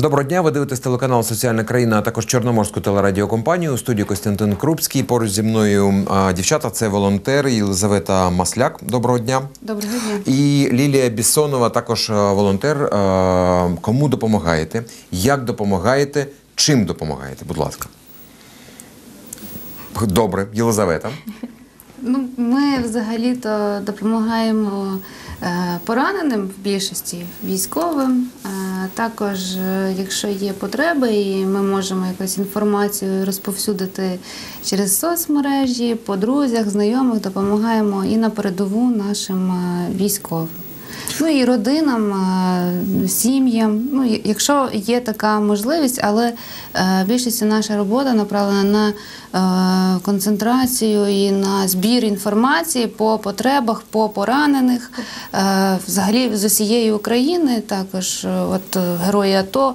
Доброго дня. Ви дивитесь телеканал Соціальна країна, а також Чорноморську телерадіокомпанію. У студії Костянтин Крупський. Поруч зі мною а, дівчата. Це волонтер Єлизавета Масляк. Доброго дня. Доброго дня. І Лілія Бісонова, також волонтер. А, Кому допомагаєте? Як допомагаєте? Чим допомагаєте? Будь ласка. Добре, Єлизавета. Ну, ми взагалі-то допомагаємо пораненим в більшості військовим. Е, також, е, якщо є потреби, і ми можемо якусь інформацію розповсюдити через соцмережі, по друзях, знайомих, допомагаємо і на передову нашим е, військовим. Ну і родинам, е, сім'ям. Ну, якщо є така можливість, але е, більшість наша робота направлена на е, концентрацію і на збір інформації по потребах, по поранених, взагалі з усієї України. Також от герої АТО,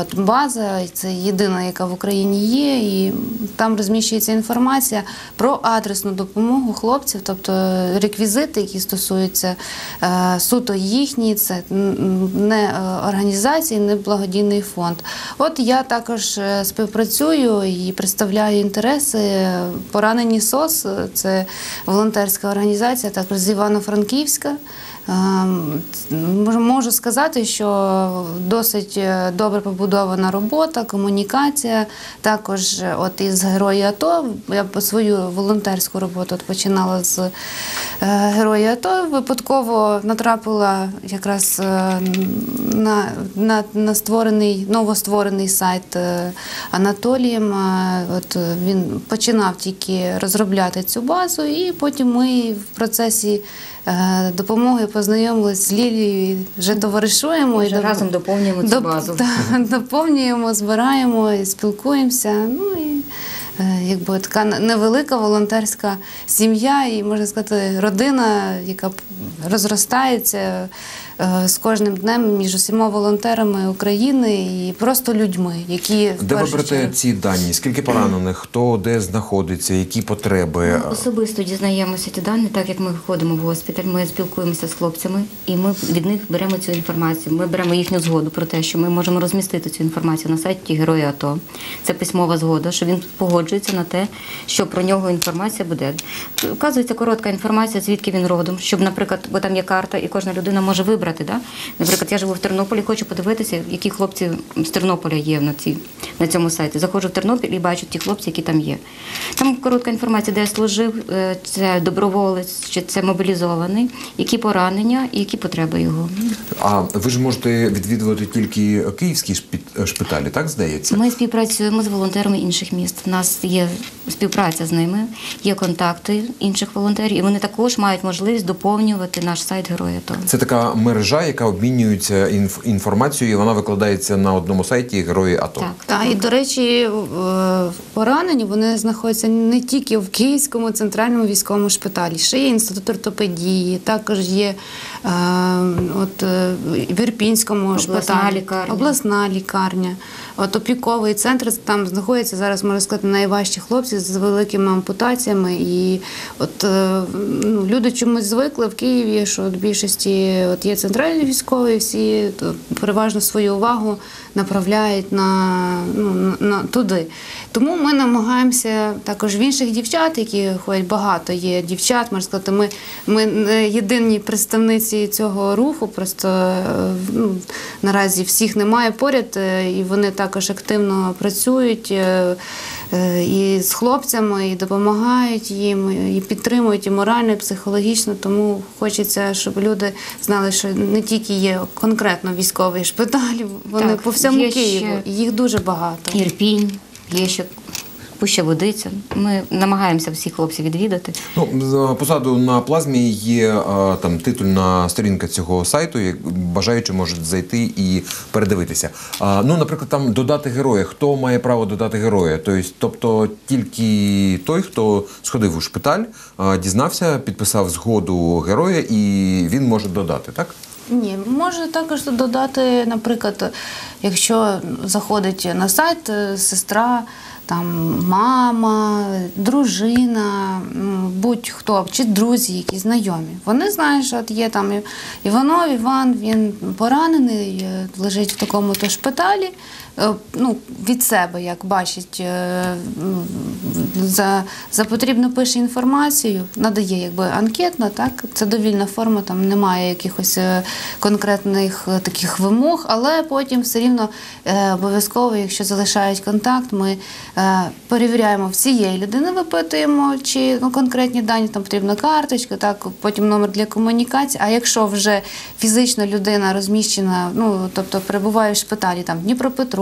от база це єдина, яка в Україні є, і там розміщується інформація про адресну допомогу хлопців, тобто реквізити, які стосуються е, суто їхні, це не е, організації, не благодійний фонд. От я також е, співпрацюю і представляю інтереси поранені СОС, е, це волонтерська організація, також з Івано-Франківська. Ем, Можу- сказати, що досить е, добре побудована робота, комунікація. Також е, от із герої АТО. Я свою волонтерську роботу от починала з е, герої АТО. Випадково натрапила якраз на, на, на створений новостворений сайт Анатолієм. От він починав тільки розробляти цю базу, і потім ми в процесі допомоги познайомилися з Лілією, і вже товаришуємо вже і разом доповнюємо цю доп- базу. доповнюємо, збираємо і спілкуємося. Ну і е, якби така невелика волонтерська сім'я, і можна сказати, родина, яка розростається е, з кожним днем між усіма волонтерами України і просто людьми, які Де ви берете чергу- ці дані? Скільки поранених? Хто де знаходиться? Які потреби? Ми особисто дізнаємося ті дані, так як ми ходимо в госпіталь, ми спілкуємося з хлопцями, і ми від них беремо цю інформацію. Ми беремо їхню згоду про те, що ми можемо розмістити цю інформацію на сайті Герої АТО. Це письмова згода, що він погоджується на те, що про нього інформація буде. Вказується коротка інформація, звідки він родом, щоб, наприклад, бо там є карта, і кожна людина може вибрати. Да? Наприклад, я живу в Тернополі, хочу подивитися, які хлопці з Тернополя є на, цій, на цьому сайті. Заходжу в Тернопіль і бачу ті хлопці, які там є. Там коротка інформація, де служив, е, це доброволець, чи це мобілізований, які поранення і які потреби його. А ви ж можете відвідувати тільки київські шпиталі, так здається? Ми співпрацюємо з волонтерами інших міст. У нас є співпраця з ними, є контакти інших волонтерів, і вони також мають можливість доповнювати наш сайт Герої АТО. Це така мережа, яка обмінюється інф- інформацією, і вона викладається на одному сайті Герої АТО. Так. Так, і до речі, е, поранені вони знаходяться не тільки в Київському центральному військовому шпиталі, ще є інститут ортопедії, також є е, от, е, в Ірпінському Обласна шпиталі, лікарня. обласна лікарня. От опіковий центр там знаходяться зараз, можна сказати, найважчі хлопці з великими ампутаціями. І от е, ну, люди чомусь звикли в Києві, що от більшості от є центральні військові, всі то переважно свою увагу направляють на, ну, на, туди. Тому ми намагаємося також в інших дівчат, які ходять багато є дівчат, можна сказати, ми, ми не єдині представниці цього руху, просто е, ну, наразі всіх немає поряд, е, і вони також активно працюють. е, е, І з хлопцями, і допомагають їм, і підтримують і морально, і психологічно. Тому хочеться, щоб люди знали, що не тільки є конкретно військовий шпиталь, вони Так, по всьому Києву, ще- їх дуже багато. Ірпінь, є ще Пуща Водиця. Ми намагаємося всіх хлопців відвідати. Ну з- позаду на плазмі є там титульна сторінка цього сайту. як Бажаючі можуть зайти і передивитися. Ну, наприклад, там додати героя. Хто має право додати героя? Тобто, тобто тільки той, хто сходив у шпиталь, дізнався, підписав згоду героя, і він може додати, так? Ні, може також додати, наприклад, якщо заходить на сайт е, сестра там мама, дружина, будь-хто, чи друзі, які знайомі. Вони знають, що є там Іванов, Іван, він поранений, е, лежить в такому то шпиталі. Е, Ну, від себе, як бачить, е, за, за потрібно пише інформацію, надає якби анкетно, так? Це довільна форма, там немає якихось е, конкретних таких вимог, але потім все рівно обов'язково, якщо залишають контакт, ми перевіряємо всієї людини, випитуємо, чи ну, конкретні дані, там потрібна карточка, так, потім номер для комунікації. А якщо вже фізично людина розміщена, ну тобто перебуває в шпиталі там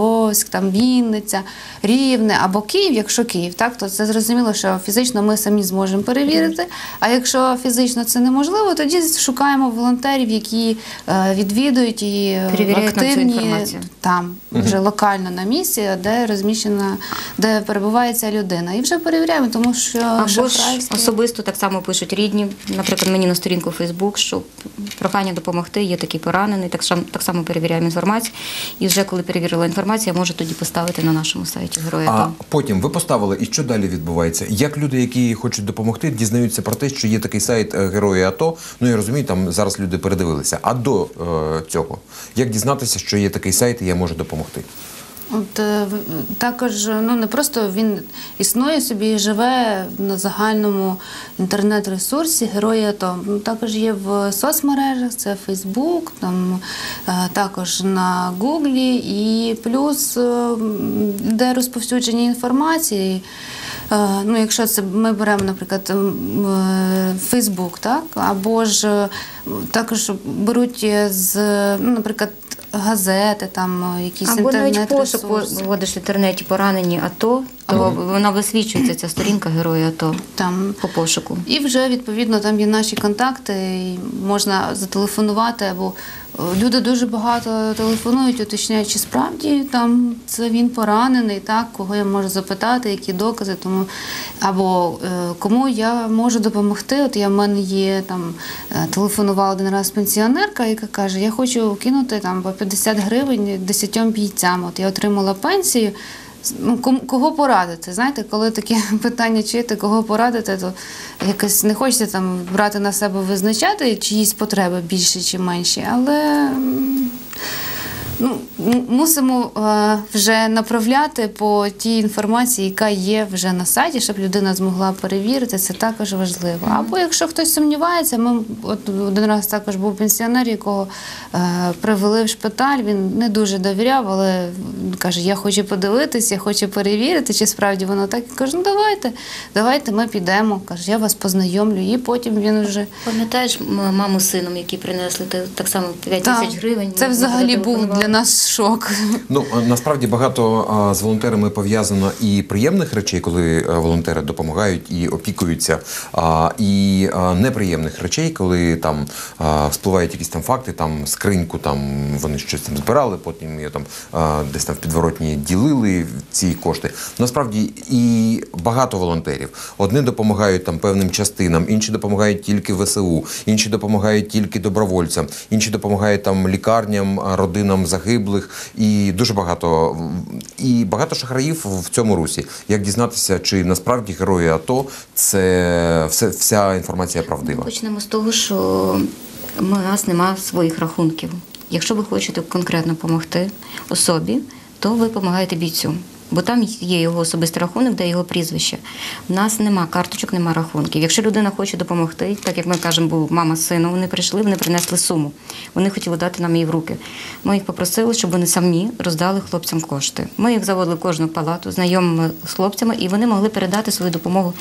Дніпропетровськ, там Вінниця, Рівне або Київ, якщо Київ, так то це зрозуміло, що фізично ми самі зможемо перевірити. А якщо фізично це неможливо, тоді шукаємо волонтерів, які е, відвідують і е, Перевіряють цю активні там вже локально на місці, де розміщена, де перебуває ця людина, і вже перевіряємо, тому що Або ж шахрайство- особисто так само пишуть рідні, наприклад, мені на сторінку Фейсбук, що прохання допомогти, є такий поранений, так само, так само перевіряємо інформацію. І вже коли перевірила інформацію, я може тоді поставити на нашому сайті героя. А потім ви поставили, і що далі відбувається? Як люди, які хочуть допомогти, дізнаються про те, що є такий сайт е, Герої АТО? Ну я розумію, там зараз люди передивилися. А до е, цього, як дізнатися, що є такий сайт, і я можу допомогти? От е, також ну не просто він існує собі і живе на загальному інтернет-ресурсі Герої АТО. Ну, Також є в соцмережах, це Фейсбук, там е, також на Гуглі, і плюс е, де розповсюдження інформації. Е, Ну, якщо це ми беремо, наприклад, е, Фейсбук, так або ж е, також беруть з, ну, наприклад, газети, там е, якісь Або навіть пошук інтернет-ресурси. вводиш в інтернеті поранені АТО, то Або... вона висвічується ця сторінка героя АТО Там по пошуку. І вже відповідно там є наші контакти, і можна зателефонувати. Або люди дуже багато телефонують, уточняють, чи справді там це він поранений, так кого я можу запитати, які докази. Тому або е, кому я можу допомогти. От я в мене є там е, телефонувала один раз пенсіонерка, яка каже: Я хочу кинути там по 50 гривень 10 бійцям. От я отримала пенсію. Ну, кого порадити? Знаєте, коли таке питання чуєте, кого порадити, то якось не хочеться там брати на себе визначати чиїсь потреби більші чи менші, але ну, мусимо е, вже направляти по тій інформації, яка є вже на сайті, щоб людина змогла перевірити. Це також важливо. Або якщо хтось сумнівається, ми от один раз також був пенсіонер, якого е, привели в шпиталь. Він не дуже довіряв, але каже: Я хочу подивитись, я хочу перевірити, чи справді воно так. Я кажу, ну давайте, давайте ми підемо. Каже, я вас познайомлю. І потім він вже Пам'ятаєш маму з сином, які принесли так само 5 тисяч гривень? Це взагалі був зателефонували. Для нас шок. Ну насправді багато з волонтерами пов'язано і приємних речей, коли а, волонтери допомагають і опікуються, і неприємних речей, коли там а, спливають якісь там факти, там скриньку, там вони щось там збирали, потім її там десь там в підворотні ділили ці кошти. Насправді і багато волонтерів. Одні допомагають там певним частинам, інші допомагають тільки ВСУ, інші допомагають тільки добровольцям, інші допомагають там лікарням, родинам загиблих і дуже багато і багато шахраїв в цьому русі. Як дізнатися, чи насправді герої АТО це все вся інформація правдива? Почнемо з того, що у нас немає своїх рахунків. Якщо ви хочете конкретно допомогти особі, то ви допомагаєте бійцю. Бо там є його особистий рахунок, де його прізвище. У нас нема карточок, нема рахунків. Якщо людина хоче допомогти, так як ми кажемо, був мама з сином, вони прийшли, вони принесли суму. Вони хотіли дати нам її в руки. Ми їх попросили, щоб вони самі роздали хлопцям кошти. Ми їх заводили в кожну палату, знайомими з хлопцями, і вони могли передати свою допомогу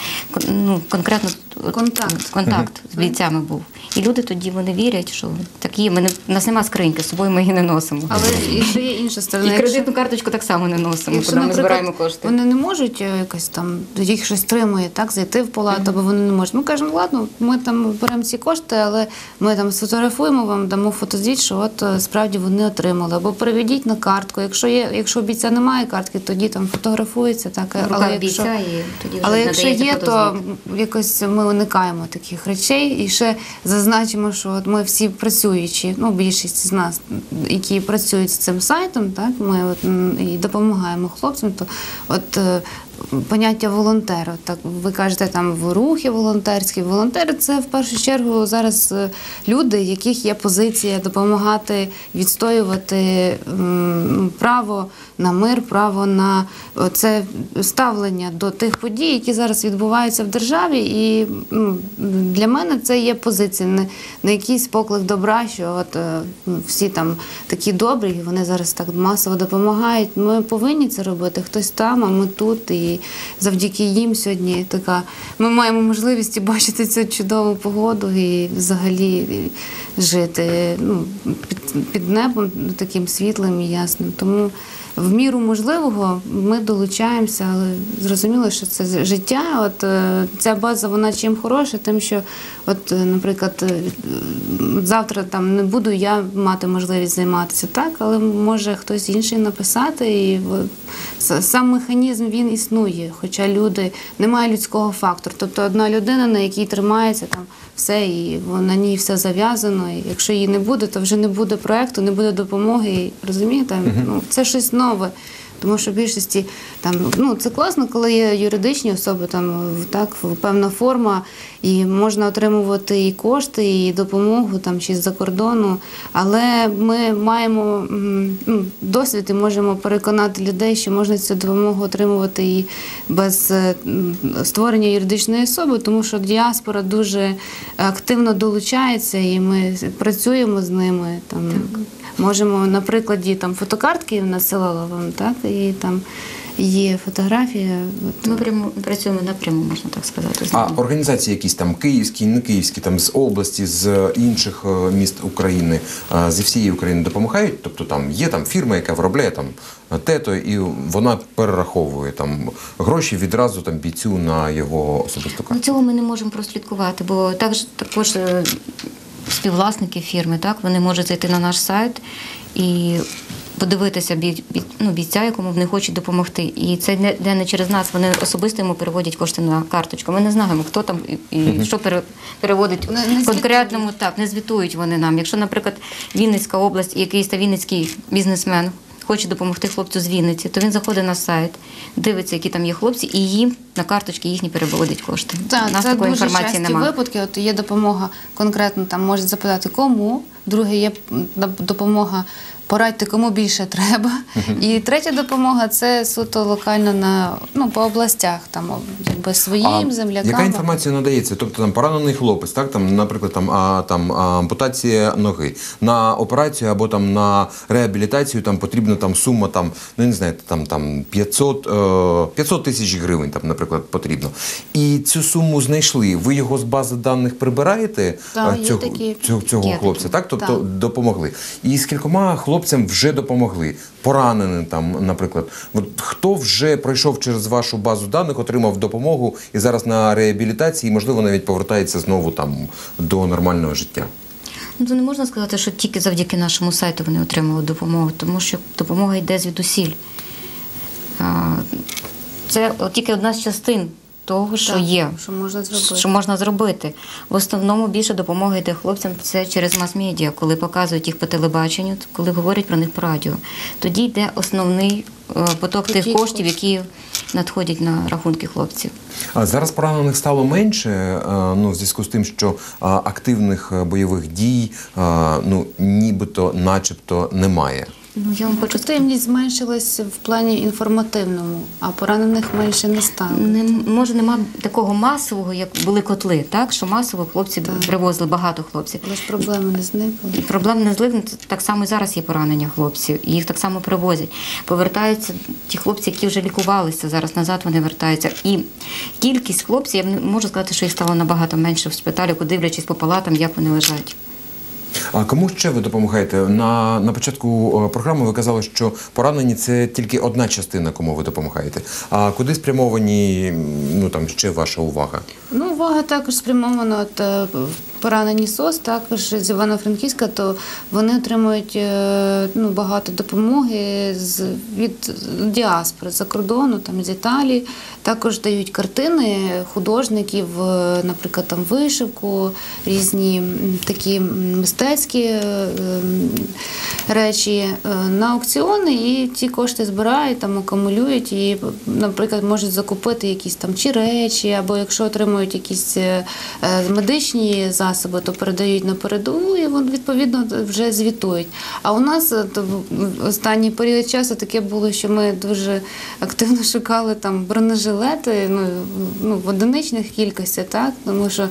ну, конкретно Контакт. контакт з бійцями був. І люди тоді вони вірять, що так є. Ми не, у нас нема скриньки, з собою ми її не носимо. Але і ще є інша сторона. І кредитну карточку так само не носимо, Якщо, куди ми збираємо кошти. Вони не можуть е, якось там їх щось тримує, так зайти в палату, бо вони не можуть. Ми кажемо, ладно, ми там беремо ці кошти, але ми там сфотографуємо вам, дамо фотозвіт, що от е, справді вони отримали. Або переведіть на картку. Якщо є, якщо бійця немає картки, тоді там фотографується. Так, В руках бійця і тоді вже але якщо є, то якось ми уникаємо таких речей. І ще зазначимо, що от ми всі працюючі, ну більшість з нас, які працюють з цим сайтом, так ми от і допомагаємо хлопцям. То от е, поняття волонтера. Так ви кажете, там в рухи волонтерські. Волонтери це в першу чергу зараз е, люди, яких є позиція допомагати відстоювати право на мир, право на е, це ставлення до тих подій, які зараз відбуваються в державі. І для мене це є позиція, не, не якийсь поклик добра, що от е, ну, всі там такі добрі, вони зараз так масово допомагають. Ми повинні це робити. Хтось там, а ми тут. І завдяки їм сьогодні така. Ми маємо можливість бачити цю чудову погоду і взагалі жити ну, під, під небом таким світлим і ясним. Тому в міру можливого ми долучаємося, але зрозуміло, що це життя. От е, ця база, вона чим хороша, тим, що, от, е, наприклад, е, завтра там не буду я мати можливість займатися так, але може хтось інший написати. І сам механізм він існує, хоча люди немає людського фактору. Тобто одна людина, на якій тримається там все, і на ній все зав'язано. І якщо її не буде, то вже не буде проекту, не буде допомоги. Розумієте, ну це щось нове основи. Тому що в більшості там ну це класно, коли є юридичні особи, там так певна форма, і можна отримувати і кошти, і допомогу там чи з-за кордону. Але ми маємо ну, досвід і можемо переконати людей, що можна цю допомогу отримувати і без е, створення юридичної особи, тому що діаспора дуже активно долучається, і ми працюємо з ними там. Можемо на прикладі там фотокартки надсилала вам, так і там є фотографія. От, Ми прямо працюємо напряму, можна так сказати. А організації якісь там київські, не київські, там з області, з інших е, міст України, е, зі всієї України допомагають. Тобто там є там фірма, яка виробляє там тето, і вона перераховує там гроші відразу там бійцю на його особисту Ну, карту. цього ми не можемо прослідкувати, бо також також е, співвласники фірми, так вони можуть зайти на наш сайт і подивитися бій, бій- ну, бійця, якому вони хочуть допомогти. І це не, не не через нас. Вони особисто йому переводять кошти на карточку. Ми не знаємо, хто там і, і що пере, переводить Не- не конкретному. Так, не звітують вони нам. Якщо, наприклад, Вінницька область, і якийсь та вінницький бізнесмен. Хоче допомогти хлопцю з Вінниці, то він заходить на сайт, дивиться, які там є хлопці, і їм на карточки їхні переводять кошти. Так, У нас це такої дуже інформації немає. випадки. От є допомога конкретно там можуть запитати кому. Друге є допомога порадьте, кому більше треба. І третя допомога це суто локально на ну по областях, там якби своїм землякам. Яка інформація надається? Тобто там поранений хлопець, так там, наприклад, там, а, там ампутація ноги на операцію або там на реабілітацію там потрібна там сума там, ну не знаю, там там 500, е, 500 тисяч гривень, там, наприклад, потрібно. І цю суму знайшли. Ви його з бази даних прибираєте Так, е, є цього, такі. цього, цього Є хлопця, так? Тобто Так. допомогли. І з кількома хлопцям вже допомогли. Пораненим там, наприклад. От хто вже пройшов через вашу базу даних, отримав допомогу і зараз на реабілітації, можливо, навіть повертається знову там до нормального життя. Ну, то не можна сказати, що тільки завдяки нашому сайту вони отримали допомогу, тому що допомога йде звідусіль. Це тільки одна з частин того, що Так, є. що можна зробити. Що можна зробити. В основному більше допомоги йде хлопцям це через мас-медіа, коли показують їх по телебаченню, коли говорять про них по радіо. Тоді йде основний е, поток тих коштів, які надходять на рахунки хлопців. А зараз поранених стало менше. е, Ну, в зв'язку з тим, що активних е, бойових дій, ну нібито, начебто, немає. Ну, я вам хочу Активність зменшилась в плані інформативному, а поранених менше не стало. Не, може, нема такого масового, як були котли, так? Що масово хлопці привозили багато хлопців. Але ж проблеми не зникли. Проблем не злив, так само і зараз є поранення хлопців, і їх так само привозять. Повертаються ті хлопці, які вже лікувалися, зараз назад вони вертаються. І кількість хлопців, я не можу сказати, що їх стало набагато менше в шпиталі, дивлячись по палатам, як вони лежать. А кому ще ви допомагаєте? На, на початку е, програми ви казали, що поранені це тільки одна частина, кому ви допомагаєте. А куди спрямовані ну там ще ваша увага? Ну, увага також спрямована. Е, поранені СОС, також з Івано-Франківська, то вони отримують е, ну, багато допомоги з, від діаспори за кордону, там, з Італії. Також дають картини художників, е, наприклад, там вишивку, різні такі мистецькі е, речі на аукціони, і ці кошти збирають, там акумулюють і, наприклад, можуть закупити якісь там чи речі, або якщо отримують якісь медичні засоби, то передають на передову і вони відповідно вже звітують. А у нас е, то в останній період часу таке було, що ми дуже активно шукали там бронежилети, ну, ну в одиничних кількостях, так тому що е,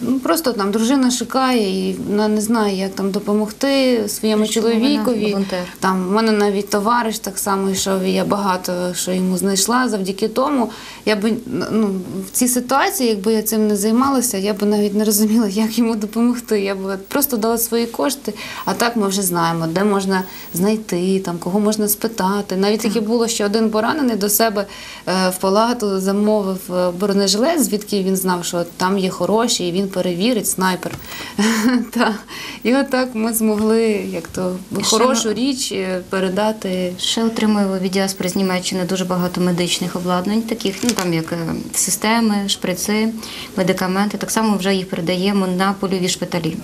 ну, просто там дружина шукає і вона не знає, як там допомогти своєму Причому чоловікові. волонтер. Там в мене навіть товариш так само йшов, і я багато що йому знайшла. Завдяки тому я би ну в цій ситуації, якби я цим не займалася, я б навіть не розуміла, як йому допомогти. Я б просто дала свої кошти. А так ми вже знаємо, де можна знайти, там кого можна спитати. Навіть таке було, що один поранений до себе е, в палату замовив е, бронежилет, звідки він знав, що там є хороші, і він перевірить снайпер. І отак ми змогли як то хорошу річ е, передати. Ще отримуємо від діаспори з Німеччини дуже багато медичних обладнань, таких ну там як системи, шприци, медикаменти. Так само вже їх передаємо на польові шпиталі.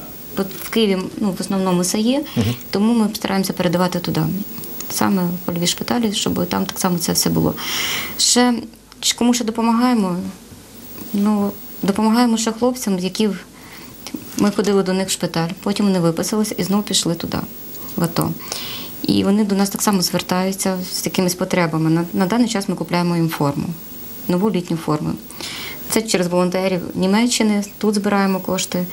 В Києві ну, в основному це є, тому ми стараємося передавати туди. Саме в польові шпиталі, щоб там так само це все було. Ще кому ще допомагаємо? Ну, допомагаємо ще хлопцям, які ми ходили до них в шпиталь, потім вони виписалися і знову пішли туди, в АТО. І вони до нас так само звертаються з якимись потребами. На, на даний час ми купляємо їм форму, нову літню форму. Це через волонтерів Німеччини, тут збираємо кошти.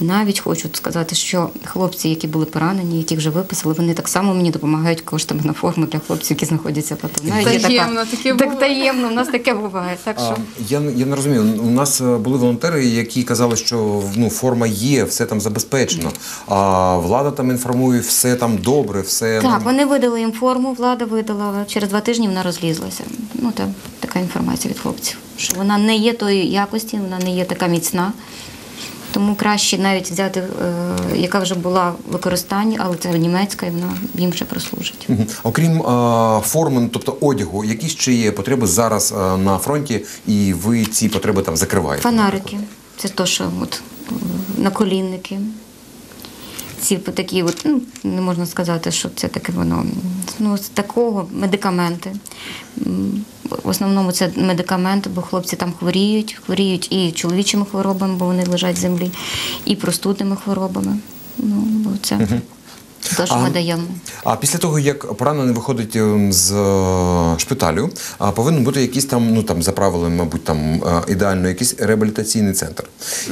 Навіть хочу сказати, що хлопці, які були поранені, яких вже виписали, вони так само мені допомагають коштами на форму для хлопців, які знаходяться в АТО. Є Таємно таке так таємно, у нас таке буває. Так що А, я, я не розумію. У нас е, були волонтери, які казали, що ну, форма є, все там забезпечено. А влада там інформує, все там добре, все Так, вони видали їм форму, влада видала. Через два тижні вона розлізлася. Ну, там така інформація від хлопців. Що вона не є тої якості, вона не є така міцна. Тому краще навіть взяти, е, яка вже була в використанні, але це німецька, і вона їм ще прослужить. Мгм. Окрім а, форми, ну, тобто одягу, які ще є потреби зараз а, на фронті, і ви ці потреби там закриваєте? Фонарики. Це то, що от, е, наколінники. Ці такі, от, ну, не можна сказати, що це таке воно. Ну, з такого медикаменти. М, В основному це медикаменти, бо хлопці там хворіють, хворіють і чоловічими хворобами, бо вони лежать в землі, і простудними хворобами. Ну, бо це те, що А- ми даємо. А після того, як поранений виходить ем, з е, шпиталю, а, повинен бути якийсь там, ну там за правилами, мабуть, там е, ідеально якийсь реабілітаційний центр.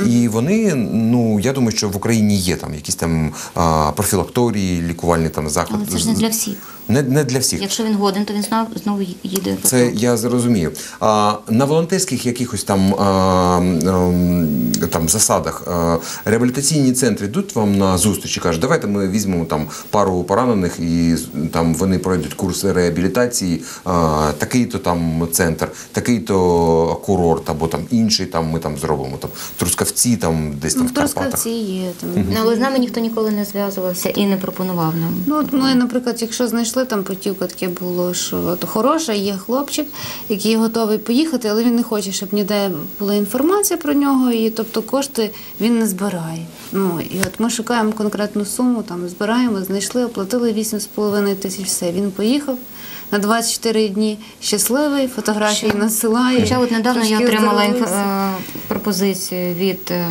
І вони, ну я думаю, що в Україні є там якісь там профілакторії, лікувальні там заходи. Але це ж не для всіх. Не, не для всіх. Якщо він годен, то він знов, знову їде. Це я зрозумію. А на волонтерських якихось там, а, ем, там засадах а, реабілітаційні центри йдуть вам на зустріч і кажуть, давайте ми візьмемо там пару поранених і там вони пройдуть курс реабілітації, а, такий-то там центр, такий-то курорт, або там інший там ми там зробимо там трускавці, там десь там Ну, в Трускавці є там. Ну, але з нами ніхто ніколи не зв'язувався і не пропонував нам. Ну, от ми, наприклад, якщо знайшли там путівка, таке було, що от хороша, є хлопчик, який готовий поїхати, але він не хоче, щоб ніде була інформація про нього, і тобто кошти він не збирає. Ну і от ми шукаємо конкретну суму, там збираємо, знайшли, оплатили 8,5 тисяч. Все, він поїхав. На 24 дні щасливий, фотографії насилає. Хоча от недавно я отримала інф... е, пропозицію від е,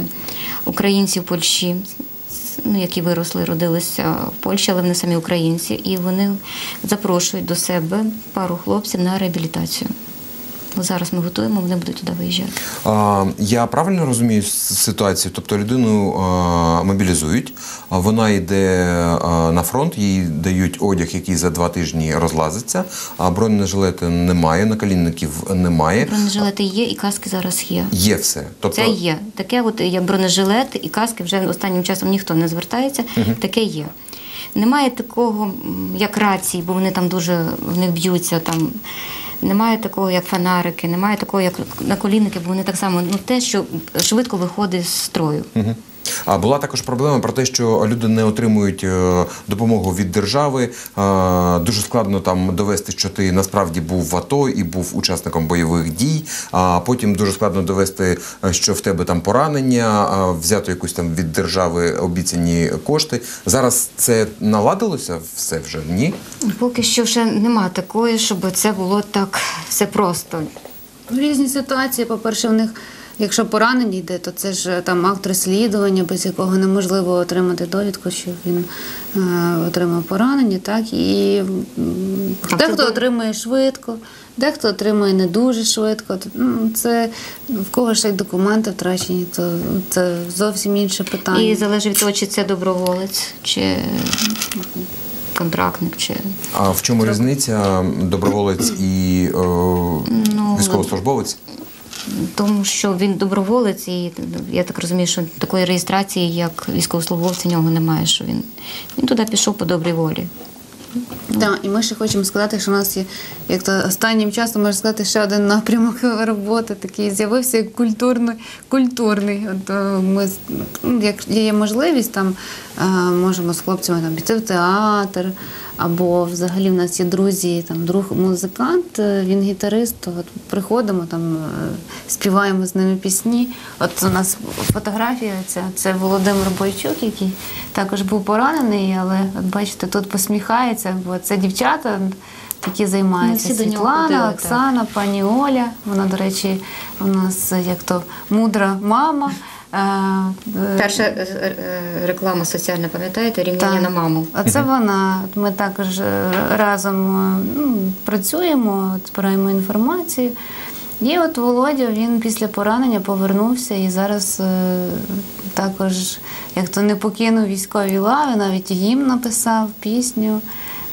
українців Польщі, ну, які виросли, родилися в Польщі, але вони самі українці, і вони запрошують до себе пару хлопців на реабілітацію. Зараз ми готуємо, вони будуть туди виїжджати. А, я правильно розумію ситуацію? Тобто людину а, мобілізують, а вона йде а, на фронт, їй дають одяг, який за два тижні розлазиться, а бронежилети немає, наколінників немає. Бронежилети є, і каски зараз є. Є все. Тобто, Це є. Таке от є бронежилет і каски вже останнім часом ніхто не звертається. Таке є. Немає такого, як рації, бо вони там дуже в них б'ються. Там. Немає такого, як фонарики, немає такого, як наколінники, бо вони так само ну, те, що швидко виходить з строю. А була також проблема про те, що люди не отримують е, допомогу від держави. Е, Дуже складно там довести, що ти насправді був в АТО і був учасником бойових дій. А потім дуже складно довести, е, що в тебе там поранення, взяти якусь там від держави обіцяні кошти. Зараз це наладилося все вже ні? Поки що ще нема такої, щоб це було так все просто. Різні ситуації. По-перше, в них, якщо поранення йде, то це ж е, там акт розслідування, без якого неможливо отримати довідку, що він е, отримав поранення, так і А дехто це- отримує швидко, дехто отримує не дуже швидко. Ну, Це в кого ще й документи втрачені, то це зовсім інше питання. І залежить від того, чи це доброволець, чи контрактник, чи А в чому різниця доброволець і е, Ну, військовослужбовець? Тому, що він доброволець, і я так розумію, що такої реєстрації, як військовослужбовця, в нього немає. Що він, він туди пішов по добрій волі. Так, і ми ще хочемо сказати, що у нас є, як то останнім часом можна сказати, ще один напрямок роботи такий з'явився як культурний. культурний. От, е, ми, ну, як є можливість, там е, можемо з хлопцями там, піти в театр, або взагалі в нас є друзі, там друг музикант, е, він гітарист, то от приходимо, там е, співаємо з ними пісні. От у нас фотографія ця це Володимир Бойчук, який також був поранений, але от бачите, тут посміхається, бо це дівчата. Такі займаються нього Світлана. Оксана, пані Оля. Вона, до речі, у нас як то мудра мама. Е, Перша е, е, реклама соціальна, пам'ятаєте, рівняння так. на маму. А це вона. Ми також разом ну, працюємо, збираємо інформацію. І от Володя він після поранення повернувся і зараз е, також, як то не покинув військові лави, навіть гімн написав пісню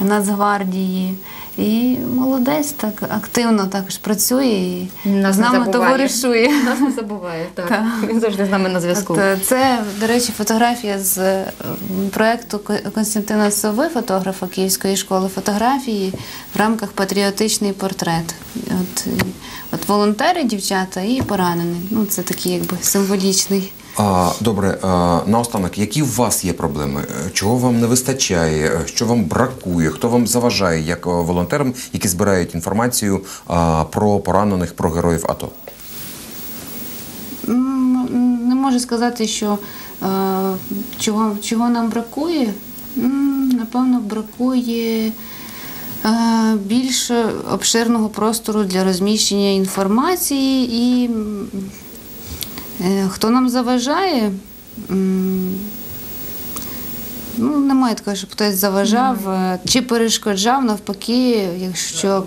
Нацгвардії. І молодець так активно також працює і Нас з нами забуває. товаришує. Нас не забуває, так. Так. Він завжди з нами на зв'язку. От, е, це, до речі, фотографія з е, проекту Ко- Константина Сови, фотографа Київської школи фотографії в рамках патріотичний портрет. От, е, от волонтери, дівчата і поранені. Ну, це такий якби символічний. А, добре, а, наостанок, які у вас є проблеми? Е, Чого вам не вистачає? Е, Що вам бракує? Хто вам заважає як е, волонтерам, які збирають інформацію а, про поранених, про героїв АТО? Не можу сказати, що е, чого, чого нам бракує. Напевно, бракує більш обширного простору для розміщення інформації і хто нам заважає. Ну, немає такого, щоб хтось заважав е, чи перешкоджав навпаки, якщо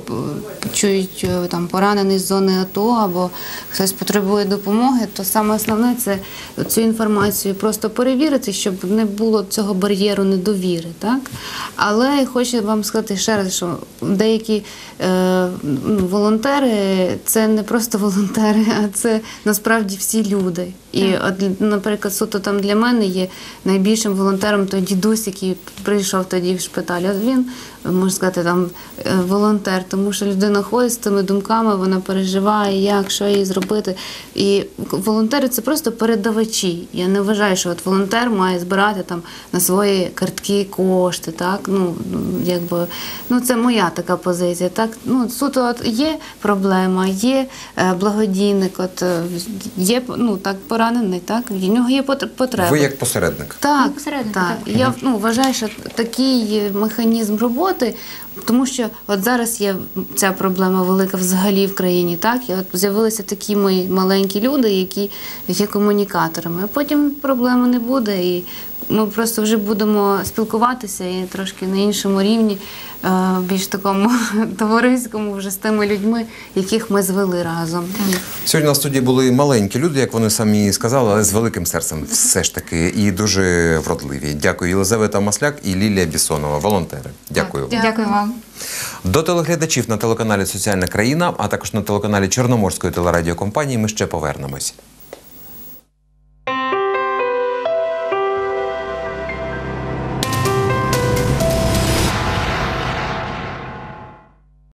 почують е, там поранений з зони АТО або хтось потребує допомоги, то саме основне це цю інформацію просто перевірити, щоб не було цього бар'єру недовіри. Так? Але хочу вам сказати ще раз, що деякі е, ну, волонтери це не просто волонтери, а це насправді всі люди. І от, наприклад, суто там для мене є найбільшим волонтером той дідусь, який прийшов тоді в шпиталь. Він, можна сказати, там е, волонтер, тому що людина ходить з тими думками, вона переживає, як, що їй зробити. І волонтери це просто передавачі. Я не вважаю, що от волонтер має збирати там на свої картки кошти. Так? Ну, якби, ну, це моя така позиція. Так? Ну, суто от є проблема, є е, благодійник, от, е, є ну, так, поранений, так? в нього є потр- потреба. Ви як посередник. Так, Ну, посередник, так. так. Я ну, вважаю, що такий механізм роботи, тому що от зараз є ця проблема велика взагалі в країні, так? І от з'явилися такі мої маленькі люди, які є комунікаторами. А потім проблеми не буде. І ми просто вже будемо спілкуватися і трошки на іншому рівні, е, більш такому товариському, вже з тими людьми, яких ми звели разом. Сьогодні на студії були маленькі люди, як вони самі сказали, але з великим серцем все ж таки і дуже вродливі. Дякую, Єлизавета Масляк і Лілія Бісонова, волонтери. Дякую. Дякую вам. До телеглядачів на телеканалі Соціальна країна, а також на телеканалі Чорноморської телерадіокомпанії ми ще повернемось.